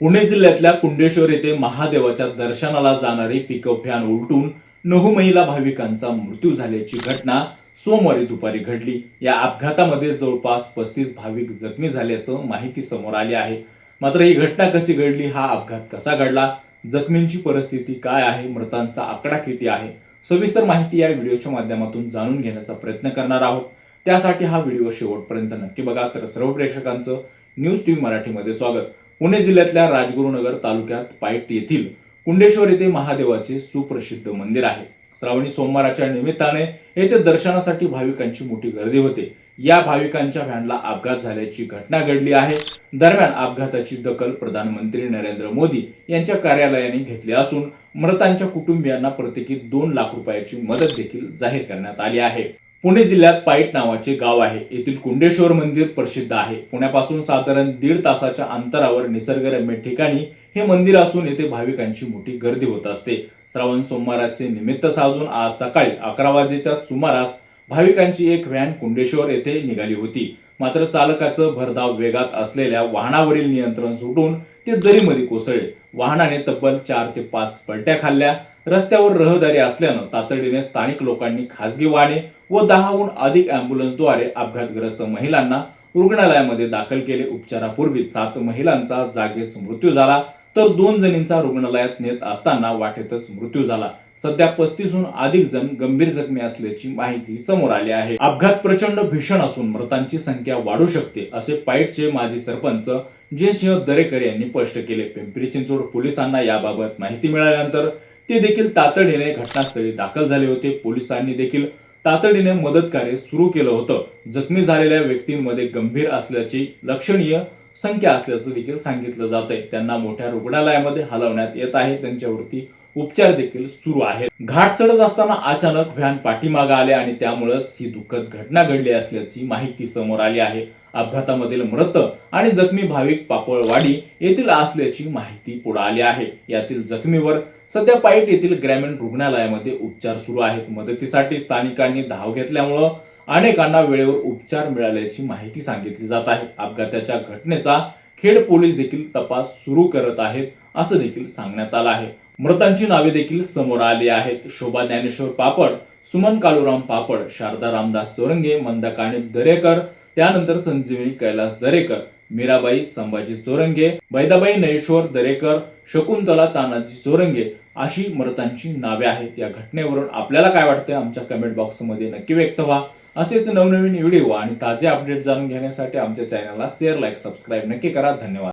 पुणे जिल्ह्यातल्या कुंडेश्वर येथे महादेवाच्या दर्शनाला जाणारी पिकअप व्हॅन उलटून नऊ महिला भाविकांचा मृत्यू झाल्याची घटना सोमवारी दुपारी घडली. या अपघातामध्ये जवळपास पस्तीस भाविक जखमी झाल्याचं माहिती समोर आली आहे. मात्र ही घटना कशी घडली हा अपघात कसा घडला जखमींची परिस्थिती काय आहे मृतांचा आकडा किती आहे सविस्तर माहिती या व्हिडिओच्या माध्यमातून जाणून घेण्याचा प्रयत्न करणार आहोत. त्यासाठी हा व्हिडिओ शेवटपर्यंत नक्की बघा. तर सर्व प्रेक्षकांचं न्यूज टीव्ही मराठीमध्ये स्वागत. पुणे जिल्ह्यातल्या राजगुरुनगर तालुक्यात पायट येथील कुंडेश्वर येथे महादेवाचे सुप्रसिद्ध मंदिर आहे. श्रावणी सोमवाराच्या निमित्ताने येथे दर्शनासाठी भाविकांची मोठी गर्दी होते. या भाविकांच्या व्हॅनला अपघात झाल्याची घटना घडली आहे. दरम्यान अपघाताची दखल प्रधानमंत्री नरेंद्र मोदी यांच्या कार्यालयाने घेतली असून मृतांच्या कुटुंबियांना प्रत्येकी दोन लाख रुपयाची मदत देखील जाहीर करण्यात आली आहे. पुणे जिल्ह्यात पाईट नावाचे गाव आहे. येथील कुंडेश्वर मंदिर प्रसिद्ध आहे. पुण्यापासून साधारण दीड तासाच्या अंतरावर निसर्गरम्य ठिकाणी हे मंदिर असून येथे भाविकांची मोठी गर्दी होत असते. श्रावण सोमवाराचे निमित्त साधून आज सकाळी अकरा वाजेच्या सुमारास भाविकांची एक व्हॅन कुंडेश्वर येथे निघाली होती. मात्र चालकाचं भरधाव वेगात असलेल्या वाहनावरील नियंत्रण सुटून ते दरीमध्ये कोसळले. वाहनाने तब्बल चार ते पाच पलट्या खाल्ल्या. रस्त्यावर रहदारी असल्यानं तातडीने स्थानिक लोकांनी खासगी वाहने व दहाहून अधिक अँब्युलन्सद्वारे अपघातग्रस्त महिलांना रुग्णालयामध्ये दाखल केले. उपचारापूर्वी सात महिलांचा जागीच मृत्यू झाला. तर दोन जणींचा रुग्णालयात नेत असताना वाटेतच मृत्यू झाला. सध्या पस्तीसहून अधिक जण गंभीर जखमी असल्याची माहिती समोर आली आहे. अपघात प्रचंड भीषण असून मृतांची संख्या वाढू शकते असे पाईटचे माजी सरपंच जे सिंह दरेकर यांनी स्पष्ट केले. पिंपरी चिंचवड पोलिसांना याबाबत माहिती मिळाल्यानंतर ते देखील तातडीने घटनास्थळी दाखल झाले होते. पोलिसांनी देखील तातडीने मदत कार्य सुरू केलं होतं. जखमी झालेल्या व्यक्तींमध्ये गंभीर असल्याची लक्षणीय संख्या असल्याचं देखील सांगितलं जात आहे त्यांना मोठ्या रुग्णालयामध्ये हलवण्यात येत आहे. त्यांच्यावरती उपचार देखील सुरू आहेत. घाट चढत असताना अचानक व्हॅन पाठीमागे आले आणि त्यामुळेच ही दुःखद घटना घडली असल्याची माहिती समोर आली आहे. अपघातामधील मृत आणि जखमी भाविक पापळवाडी येथील असल्याची माहिती पुढे आली आहे. यातील जखमीवर सध्या पाईट येथील ग्रामीण रुग्णालयामध्ये उपचार सुरू आहेत. मदतीसाठी स्थानिकांनी धाव घेतल्यामुळं अनेकांना वेळेवर उपचार मिळाल्याची माहिती सांगितली जात आहे. अपघाताच्या घटनेचा खेड पोलीस देखील तपास सुरू करत आहेत असं देखील सांगण्यात आलं आहे. मृतांची नावे देखील समोर आली आहेत. शोभा ज्ञानेश्वर पापड सुमन कालूराम पापड शारदा रामदास चोरंगे मंदा काणिप दरेकर त्यानंतर संजीवनी कैलास दरेकर मीराबाई संभाजी चोरंगे बैदाबाई नयेश्वर दरेकर शकुंतला तानाजी चोरंगे अशी मृतांची नावे आहेत. या घटनेवरून आपल्याला काय वाटतं आमच्या कमेंट बॉक्समध्ये नक्की व्यक्त व्हा. असेच नवनवीन व्हिडिओ आणि ताजे अपडेट जाणून घेण्यासाठी आमच्या चॅनलला शेअर लाईक सबस्क्राईब नक्की करा. धन्यवाद.